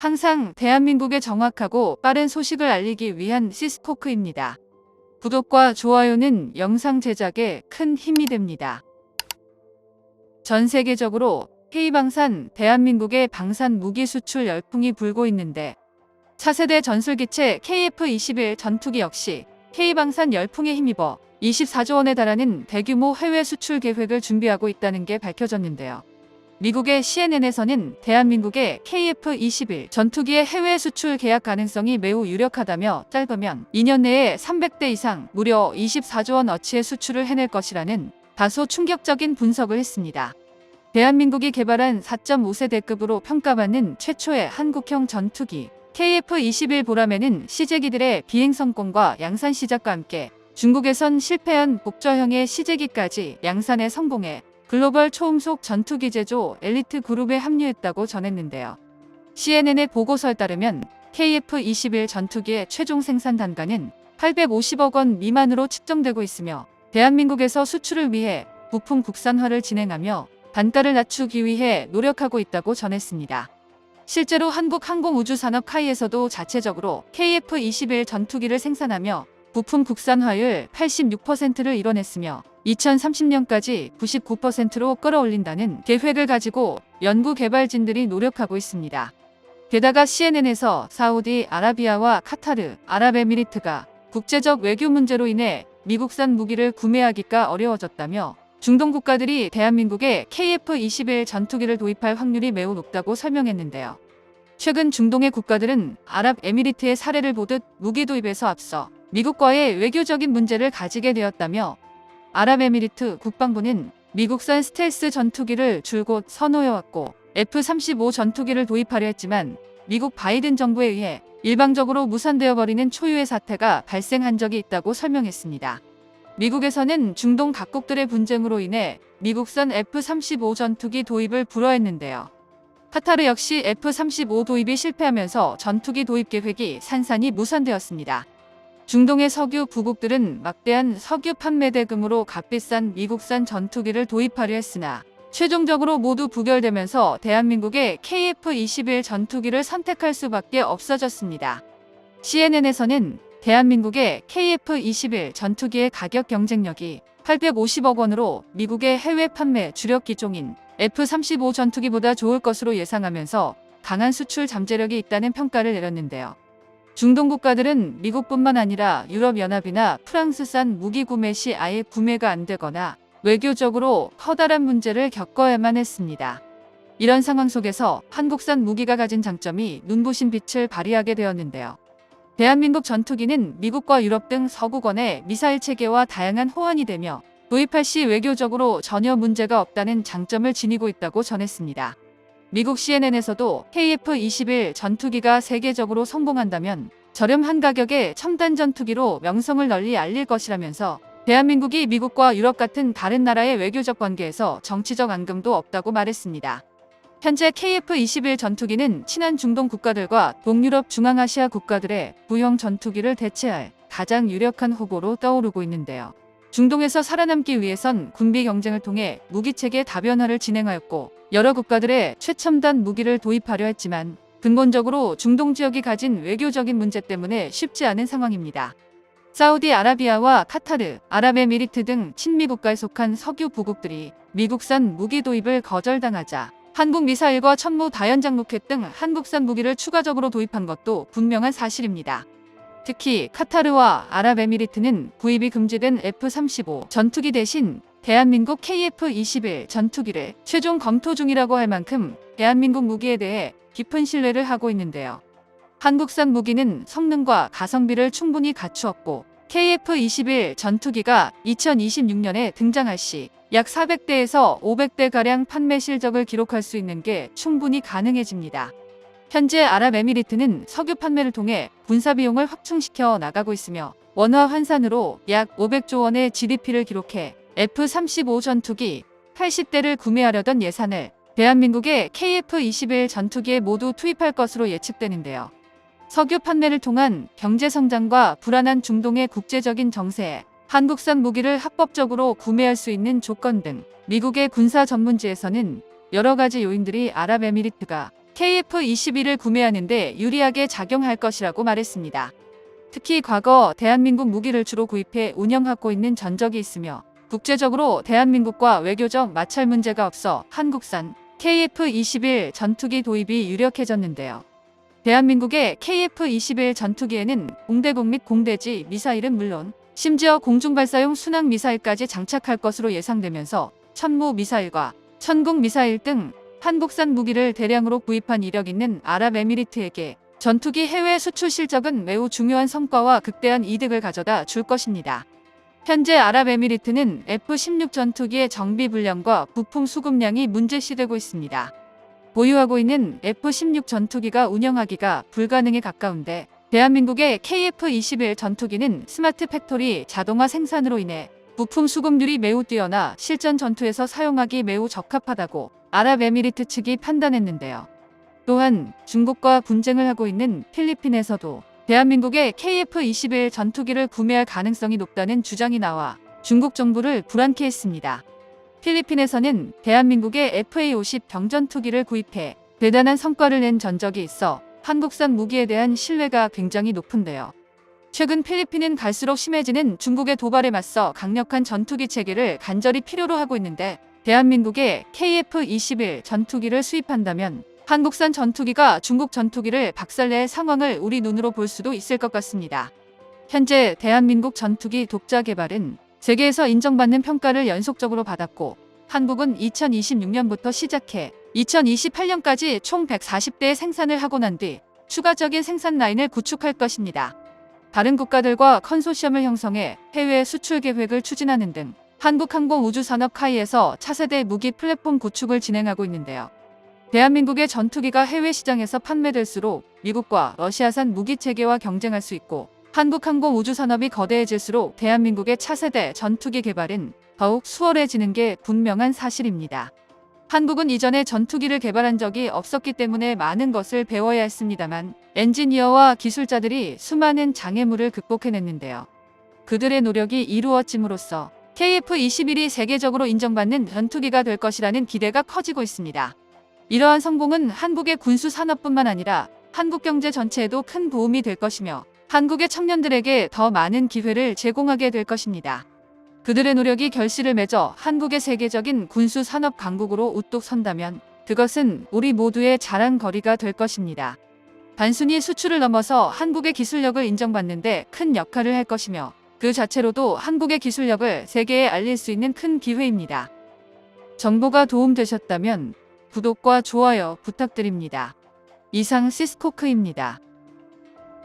항상 대한민국의 정확하고 빠른 소식을 알리기 위한 시스코크입니다. 구독과 좋아요는 영상 제작에 큰 힘이 됩니다. 전 세계적으로 K방산 대한민국의 방산 무기 수출 열풍이 불고 있는데 차세대 전술기체 KF-21 전투기 역시 K방산 열풍에 힘입어 24조 원에 달하는 대규모 해외 수출 계획을 준비하고 있다는 게 밝혀졌는데요. 미국의 CNN에서는 대한민국의 KF-21 전투기의 해외 수출 계약 가능성이 매우 유력하다며 짧으면 2년 내에 300대 이상 무려 24조 원 어치의 수출을 해낼 것이라는 다소 충격적인 분석을 했습니다. 대한민국이 개발한 4.5세대급으로 평가받는 최초의 한국형 전투기 KF-21 보람에는 시제기들의 비행 성공과 양산 시작과 함께 중국에선 실패한 복저형의 시제기까지 양산에 성공해 글로벌 초음속 전투기 제조 엘리트 그룹에 합류했다고 전했는데요. CNN의 보고서에 따르면 KF-21 전투기의 최종 생산 단가는 850억 원 미만으로 측정되고 있으며 대한민국에서 수출을 위해 부품 국산화를 진행하며 단가를 낮추기 위해 노력하고 있다고 전했습니다. 실제로 한국항공우주산업 카이에서도 자체적으로 KF-21 전투기를 생산하며 부품 국산화율 86%를 이뤄냈으며 2030년까지 99%로 끌어올린다는 계획을 가지고 연구개발진들이 노력하고 있습니다. 게다가 CNN에서 사우디 아라비아와 카타르, 아랍에미리트가 국제적 외교 문제로 인해 미국산 무기를 구매하기가 어려워졌다며 중동 국가들이 대한민국에 KF-21 전투기를 도입할 확률이 매우 높다고 설명했는데요. 최근 중동의 국가들은 아랍에미리트의 사례를 보듯 무기 도입에서 앞서 미국과의 외교적인 문제를 가지게 되었다며 아랍에미리트 국방부는 미국산 스텔스 전투기를 줄곧 선호해왔고 F-35 전투기를 도입하려 했지만 미국 바이든 정부에 의해 일방적으로 무산되어 버리는 초유의 사태가 발생한 적이 있다고 설명했습니다. 미국에서는 중동 각국들의 분쟁으로 인해 미국산 F-35 전투기 도입을 불허했는데요. 카타르 역시 F-35 도입이 실패하면서 전투기 도입 계획이 산산이 무산되었습니다. 중동의 석유 부국들은 막대한 석유 판매 대금으로 값비싼 미국산 전투기를 도입하려 했으나 최종적으로 모두 부결되면서 대한민국의 KF-21 전투기를 선택할 수밖에 없어졌습니다. CNN에서는 대한민국의 KF-21 전투기의 가격 경쟁력이 850억 원으로 미국의 해외 판매 주력 기종인 F-35 전투기보다 좋을 것으로 예상하면서 강한 수출 잠재력이 있다는 평가를 내렸는데요. 중동 국가들은 미국뿐만 아니라 유럽연합이나 프랑스산 무기 구매 시 아예 구매가 안 되거나 외교적으로 커다란 문제를 겪어야만 했습니다. 이런 상황 속에서 한국산 무기가 가진 장점이 눈부신 빛을 발휘하게 되었는데요. 대한민국 전투기는 미국과 유럽 등 서구권의 미사일 체계와 다양한 호환이 되며 도입할 시 외교적으로 전혀 문제가 없다는 장점을 지니고 있다고 전했습니다. 미국 CNN에서도 KF-21 전투기가 세계적으로 성공한다면 저렴한 가격의 첨단 전투기로 명성을 널리 알릴 것이라면서 대한민국이 미국과 유럽 같은 다른 나라의 외교적 관계에서 정치적 앙금도 없다고 말했습니다. 현재 KF-21 전투기는 친한 중동 국가들과 동유럽 중앙아시아 국가들의 부형 전투기를 대체할 가장 유력한 후보로 떠오르고 있는데요. 중동에서 살아남기 위해선 군비 경쟁을 통해 무기체계 다변화를 진행하였고 여러 국가들의 최첨단 무기를 도입하려 했지만 근본적으로 중동 지역이 가진 외교적인 문제 때문에 쉽지 않은 상황입니다. 사우디아라비아와 카타르, 아랍에미리트 등 친미 국가에 속한 석유 부국들이 미국산 무기 도입을 거절당하자 한국 미사일과 천무 다연장 로켓 등 한국산 무기를 추가적으로 도입한 것도 분명한 사실입니다. 특히 카타르와 아랍에미리트는 구입이 금지된 F-35 전투기 대신 대한민국 KF-21 전투기를 최종 검토 중이라고 할 만큼 대한민국 무기에 대해 깊은 신뢰를 하고 있는데요. 한국산 무기는 성능과 가성비를 충분히 갖추었고 KF-21 전투기가 2026년에 등장할 시 약 400대에서 500대가량 판매 실적을 기록할 수 있는 게 충분히 가능해집니다. 현재 아랍에미리트는 석유 판매를 통해 군사 비용을 확충시켜 나가고 있으며 원화 환산으로 약 500조 원의 GDP를 기록해 F-35 전투기 80대를 구매하려던 예산을 대한민국의 KF-21 전투기에 모두 투입할 것으로 예측되는데요. 석유 판매를 통한 경제 성장과 불안한 중동의 국제적인 정세에 한국산 무기를 합법적으로 구매할 수 있는 조건 등 미국의 군사 전문지에서는 여러 가지 요인들이 아랍에미리트가 KF-21을 구매하는데 유리하게 작용할 것이라고 말했습니다. 특히 과거 대한민국 무기를 주로 구입해 운영하고 있는 전적이 있으며 국제적으로 대한민국과 외교적 마찰 문제가 없어 한국산 KF-21 전투기 도입이 유력해졌는데요. 대한민국의 KF-21 전투기에는 공대공 및 공대지 미사일은 물론 심지어 공중발사용 순항 미사일까지 장착할 것으로 예상되면서 천무 미사일과 천국 미사일 등 한국산 무기를 대량으로 구입한 이력 있는 아랍에미리트에게 전투기 해외 수출 실적은 매우 중요한 성과와 극대한 이득을 가져다 줄 것입니다. 현재 아랍에미리트는 F-16 전투기의 정비 불량과 부품 수급량이 문제시되고 있습니다. 보유하고 있는 F-16 전투기가 운영하기가 불가능에 가까운데 대한민국의 KF-21 전투기는 스마트 팩토리 자동화 생산으로 인해 부품 수급률이 매우 뛰어나 실전 전투에서 사용하기 매우 적합하다고 아랍에미리트 측이 판단했는데요. 또한 중국과 분쟁을 하고 있는 필리핀에서도 대한민국의 KF-21 전투기를 구매할 가능성이 높다는 주장이 나와 중국 정부를 불안케 했습니다. 필리핀에서는 대한민국의 FA-50 병전투기를 구입해 대단한 성과를 낸 전적이 있어 한국산 무기에 대한 신뢰가 굉장히 높은데요. 최근 필리핀은 갈수록 심해지는 중국의 도발에 맞서 강력한 전투기 체계를 간절히 필요로 하고 있는데 대한민국의 KF-21 전투기를 수입한다면 한국산 전투기가 중국 전투기를 박살낼 상황을 우리 눈으로 볼 수도 있을 것 같습니다. 현재 대한민국 전투기 독자 개발은 세계에서 인정받는 평가를 연속적으로 받았고 한국은 2026년부터 시작해 2028년까지 총 140대의 생산을 하고 난 뒤 추가적인 생산 라인을 구축할 것입니다. 다른 국가들과 컨소시엄을 형성해 해외 수출 계획을 추진하는 등 한국항공우주산업 카이에서 차세대 무기 플랫폼 구축을 진행하고 있는데요. 대한민국의 전투기가 해외 시장에서 판매될수록 미국과 러시아산 무기 체계와 경쟁할 수 있고 한국항공 우주산업이 거대해질수록 대한민국의 차세대 전투기 개발은 더욱 수월해지는 게 분명한 사실입니다. 한국은 이전에 전투기를 개발한 적이 없었기 때문에 많은 것을 배워야 했습니다만 엔지니어와 기술자들이 수많은 장애물을 극복해냈는데요. 그들의 노력이 이루어짐으로써 KF-21이 세계적으로 인정받는 전투기가 될 것이라는 기대가 커지고 있습니다. 이러한 성공은 한국의 군수 산업뿐만 아니라 한국 경제 전체에도 큰 도움이 될 것이며 한국의 청년들에게 더 많은 기회를 제공하게 될 것입니다. 그들의 노력이 결실을 맺어 한국의 세계적인 군수 산업 강국으로 우뚝 선다면 그것은 우리 모두의 자랑거리가 될 것입니다. 단순히 수출을 넘어서 한국의 기술력을 인정받는데 큰 역할을 할 것이며 그 자체로도 한국의 기술력을 세계에 알릴 수 있는 큰 기회입니다. 정보가 도움되셨다면 구독과 좋아요 부탁드립니다. 이상 시스코크입니다.